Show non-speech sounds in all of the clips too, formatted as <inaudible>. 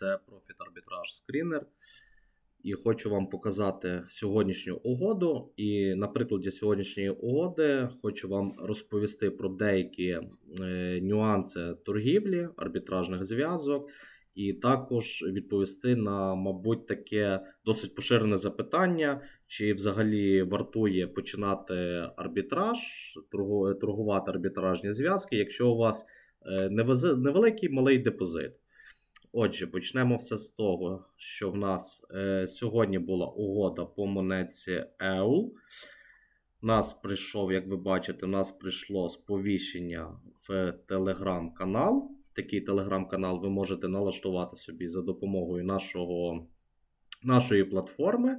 це Profit Arbitrage Screener. І хочу вам показати сьогоднішню угоду. І на прикладі сьогоднішньої угоди хочу вам розповісти про деякі е, нюанси торгівлі, арбітражних зв'язок, і також відповісти на, мабуть, таке досить поширене запитання, чи взагалі вартує починати арбітраж, торгувати арбітражні зв'язки, якщо у вас е, невеликий малий депозит. Отже, почнемо все з того, що в нас е, сьогодні була угода по монетці EUL. У нас прийшов, як ви бачите, у нас прийшло сповіщення в телеграм-канал. Такий телеграм-канал ви можете налаштувати собі за допомогою нашого, нашої платформи.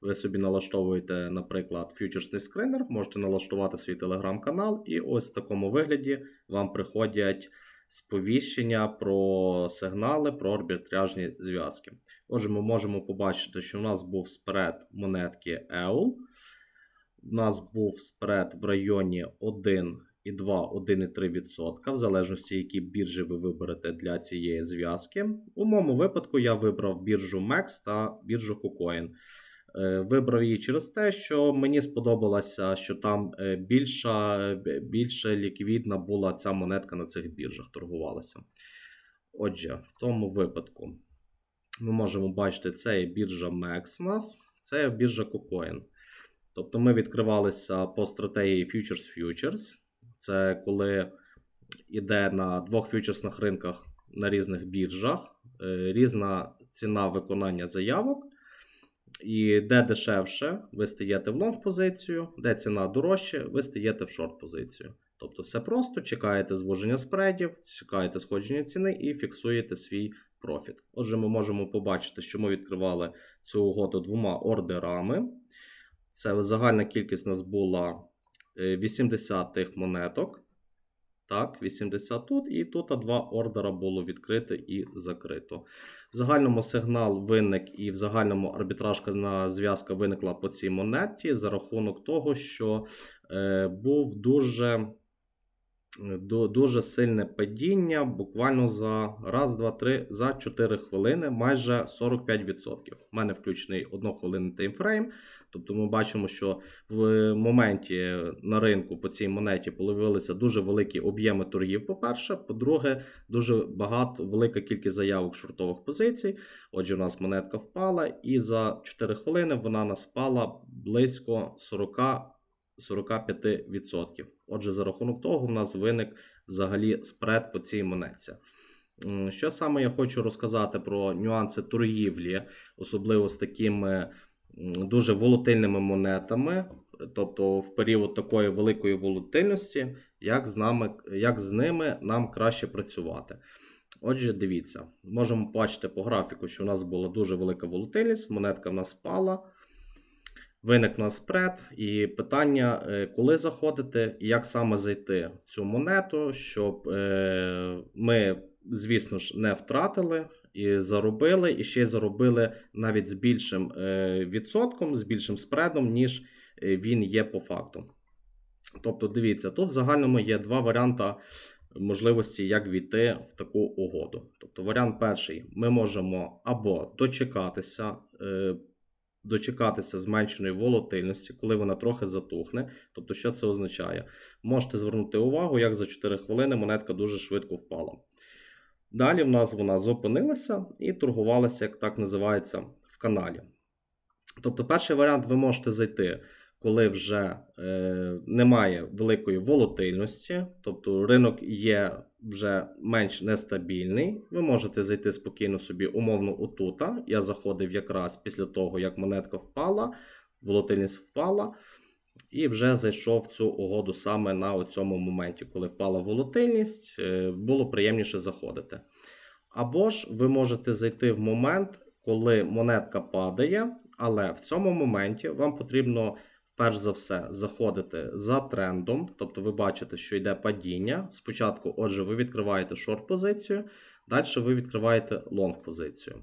Ви собі налаштовуєте, наприклад, фьючерсний скринер, можете налаштувати свій телеграм-канал, і ось в такому вигляді вам приходять сповіщення про сигнали, про арбітражні зв'язки. Отже, ми можемо побачити, що в нас був спред монетки EUL. У нас був спред в районі 1,2-1,3%, в залежності, які біржі ви виберете для цієї зв'язки. У моєму випадку я вибрав біржу MEX та біржу KuCoin. Е, Вибрав її через те, що мені сподобалося, що там е, більша, більше ліквідна була ця монетка на цих біржах торгувалася. Отже, в тому випадку ми можемо бачити, це є біржа MEX це є біржа KuCoin. Тобто ми відкривалися по стратегії Futures Futures. Це коли йде на двох фьючерсних ринках на різних біржах, е, різна ціна виконання заявок. І де дешевше, ви стаєте в лонг позицію, де ціна дорожче, ви стаєте в шорт позицію. Тобто все просто чекаєте звуження спредів, чекаєте сходження ціни і фіксуєте свій профіт. Отже, ми можемо побачити, що ми відкривали цю угоду двома ордерами. Це загальна кількість у нас була е, 80 тих монеток. Так, 80 тут, і тут два ордера було відкрите і закрито. В загальному сигнал виник, і в загальному арбітражна зв'язка виникла по цій монеті за рахунок того, що е, був дуже, ду- дуже сильне падіння буквально за раз, два, три, за 4 хвилини, майже 45%. У мене включений 1 хвилинний таймфрейм. Тобто ми бачимо, що в моменті на ринку по цій монеті появилися дуже великі об'єми торгів. По-перше, по-друге, дуже багато велика кількість заявок шортових позицій. Отже, у нас монетка впала, і за 4 хвилини вона нас впала близько 40 45%. Отже, за рахунок того, в нас виник взагалі спред по цій монетці. Що саме я хочу розказати про нюанси торгівлі, особливо з такими дуже волатильними монетами, тобто в період такої великої волатильності, як з, нами, як з ними нам краще працювати. Отже, дивіться, можемо бачити по графіку, що у нас була дуже велика волатильність, монетка в нас спала. Виник у спред, і питання, е, коли заходити і як саме зайти в цю монету, щоб е, ми, звісно ж, не втратили і заробили, і ще й заробили навіть з більшим е, відсотком, з більшим спредом, ніж він є по факту. Тобто, дивіться, тут в загальному є два варіанти можливості, як війти в таку угоду. Тобто, варіант перший: ми можемо або дочекатися. Дочекатися зменшеної волатильності, коли вона трохи затухне. Тобто, що це означає? Можете звернути увагу, як за 4 хвилини монетка дуже швидко впала. Далі в нас вона зупинилася і торгувалася, як так називається, в каналі. Тобто, перший варіант ви можете зайти, коли вже е, немає великої волатильності, тобто ринок є вже менш нестабільний. Ви можете зайти спокійно собі, умовно, отута. Я заходив якраз після того, як монетка впала, волатильність впала. І вже зайшов цю угоду саме на цьому моменті, коли впала волатильність, е, було приємніше заходити. Або ж ви можете зайти в момент, коли монетка падає, але в цьому моменті вам потрібно перш за все заходити за трендом, тобто ви бачите, що йде падіння. Спочатку, отже, ви відкриваєте шорт позицію, далі ви відкриваєте лонг позицію.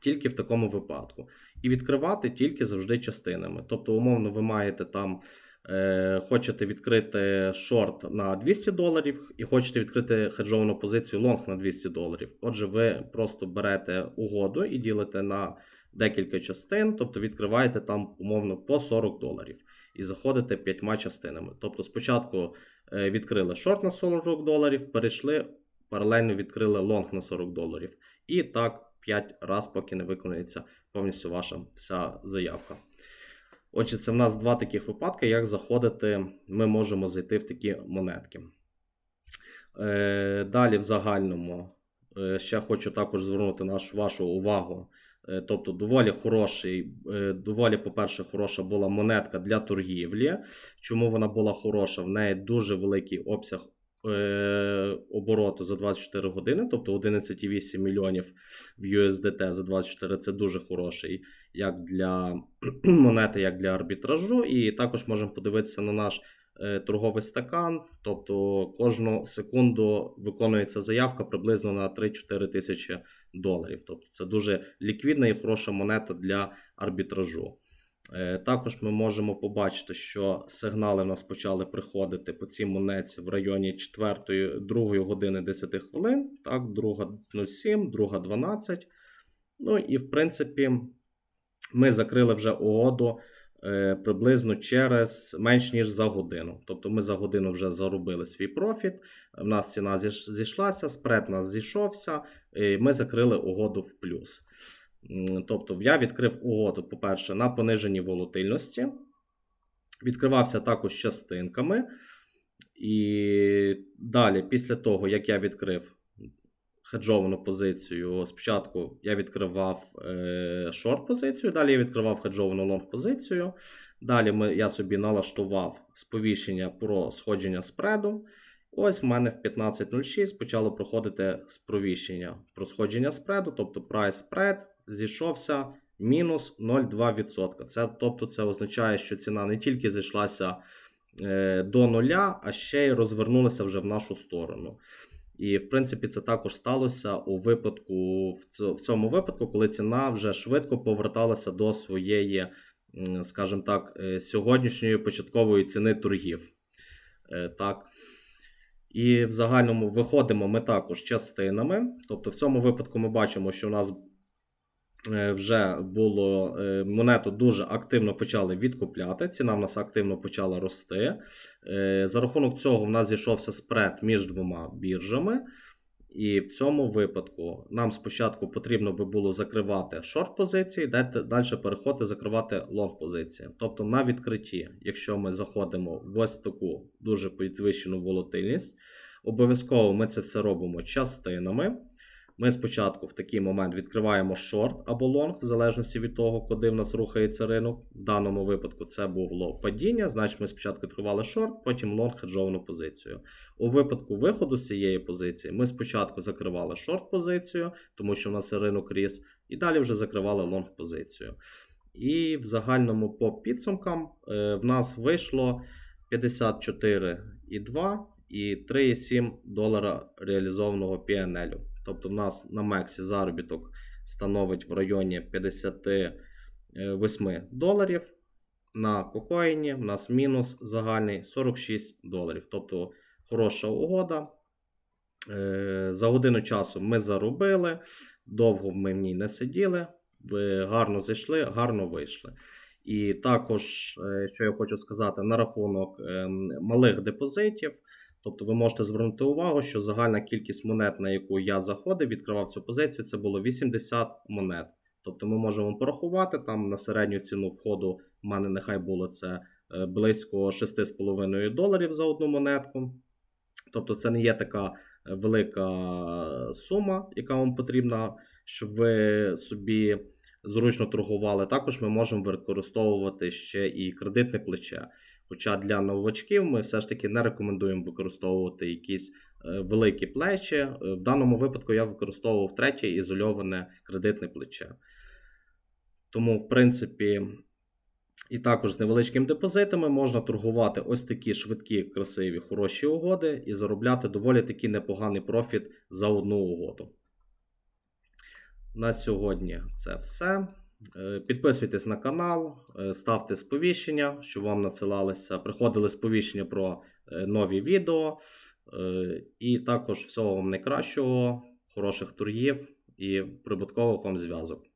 Тільки в такому випадку. І відкривати тільки завжди частинами. Тобто, умовно, ви маєте там е, хочете відкрити шорт на 200 доларів і хочете відкрити хеджовану позицію лонг на 200 доларів. Отже, ви просто берете угоду і ділите на декілька частин, тобто відкриваєте там умовно по 40 доларів і заходите п'ятьма частинами. Тобто, спочатку е, відкрили шорт на 40 доларів, перейшли, паралельно відкрили лонг на 40 доларів. І так 5 разів, поки не виконується повністю ваша вся заявка. Отже, це в нас два таких випадки, як заходити, ми можемо зайти в такі монетки. Е, далі, в загальному, е, ще хочу також звернути нашу, вашу увагу. Е, тобто, доволі хороший, е, доволі, по-перше, хороша була монетка для торгівлі. Чому вона була хороша? В неї дуже великий обсяг е, обороту за 24 години, тобто 11,8 мільйонів в USDT за 24 це дуже хороший як для <clears throat> монети, як для арбітражу. І також можемо подивитися на наш торговий стакан. Тобто кожну секунду виконується заявка приблизно на 3-4 тисячі доларів. Тобто це дуже ліквідна і хороша монета для арбітражу. Е, Також ми можемо побачити, що сигнали в нас почали приходити по цій монеті в районі 4, 2 години 10 хвилин. Так, 2.07, 2.12. Ну і в принципі, ми закрили вже угоду е, приблизно через менш ніж за годину. Тобто ми за годину вже заробили свій профіт. В нас ціна зійшлася, спред у нас зійшовся, і ми закрили угоду в плюс. Тобто я відкрив угоду, по-перше, на пониженій волатильності. Відкривався також частинками. І далі, після того, як я відкрив хеджовану позицію, спочатку я відкривав е, шорт позицію, далі я відкривав хеджовану лонг позицію. Далі ми, я собі налаштував сповіщення про сходження спреду. Ось в мене в 15.06 почало проходити сповіщення про сходження спреду, тобто price spread зійшовся мінус 0,2%. Це, тобто це означає, що ціна не тільки зійшлася е, до нуля, а ще й розвернулася вже в нашу сторону. І, в принципі, це також сталося у випадку, в цьому випадку, коли ціна вже швидко поверталася до своєї, скажімо так, е, сьогоднішньої початкової ціни торгів. Е, Так. І в загальному виходимо ми також частинами. Тобто, в цьому випадку ми бачимо, що у нас вже було е, монету дуже активно почали відкупляти. Ціна в нас активно почала рости. Е, За рахунок цього в нас зійшовся спред між двома біржами. І в цьому випадку нам спочатку потрібно би було закривати шорт позиції, далі переходити закривати лонг позиції. Тобто на відкритті, якщо ми заходимо в ось таку дуже підвищену волатильність, обов'язково ми це все робимо частинами. Ми спочатку в такий момент відкриваємо шорт або лонг, в залежності від того, куди в нас рухається ринок. В даному випадку це було падіння, значить ми спочатку відкривали шорт, потім лонг хеджовану позицію. У випадку виходу з цієї позиції ми спочатку закривали шорт позицію, тому що в нас ринок ріс, і далі вже закривали лонг позицію. І в загальному по підсумкам е, в нас вийшло 54,2 і 3,7 долара реалізованого PNL. Тобто в нас на Мексі заробіток становить в районі 58 доларів. На кокоїні в нас мінус загальний 46 доларів. Тобто хороша угода. Е, За годину часу ми заробили, довго ми в ній не сиділи, гарно зайшли, гарно вийшли. І також, е, що я хочу сказати, на рахунок ем, малих депозитів. Тобто ви можете звернути увагу, що загальна кількість монет, на яку я заходив, відкривав цю позицію, це було 80 монет. Тобто ми можемо порахувати там на середню ціну входу. в мене нехай було це е, близько 6,5 доларів за одну монетку. Тобто, це не є така е, велика сума, яка вам потрібна, щоб ви собі зручно торгували. Також ми можемо використовувати ще і кредитне плече. Хоча для новачків ми все ж таки не рекомендуємо використовувати якісь е, великі плечі. Е, В даному випадку я використовував третє ізольоване кредитне плече. Тому, в принципі, і також з невеличкими депозитами можна торгувати ось такі швидкі, красиві, хороші угоди і заробляти доволі таки непоганий профіт за одну угоду. На сьогодні це все. Е, Підписуйтесь на канал, е, ставте сповіщення, щоб вам надсилалися, приходили сповіщення про е, нові відео. І також всього вам найкращого, хороших торгів і прибуткових вам зв'язок.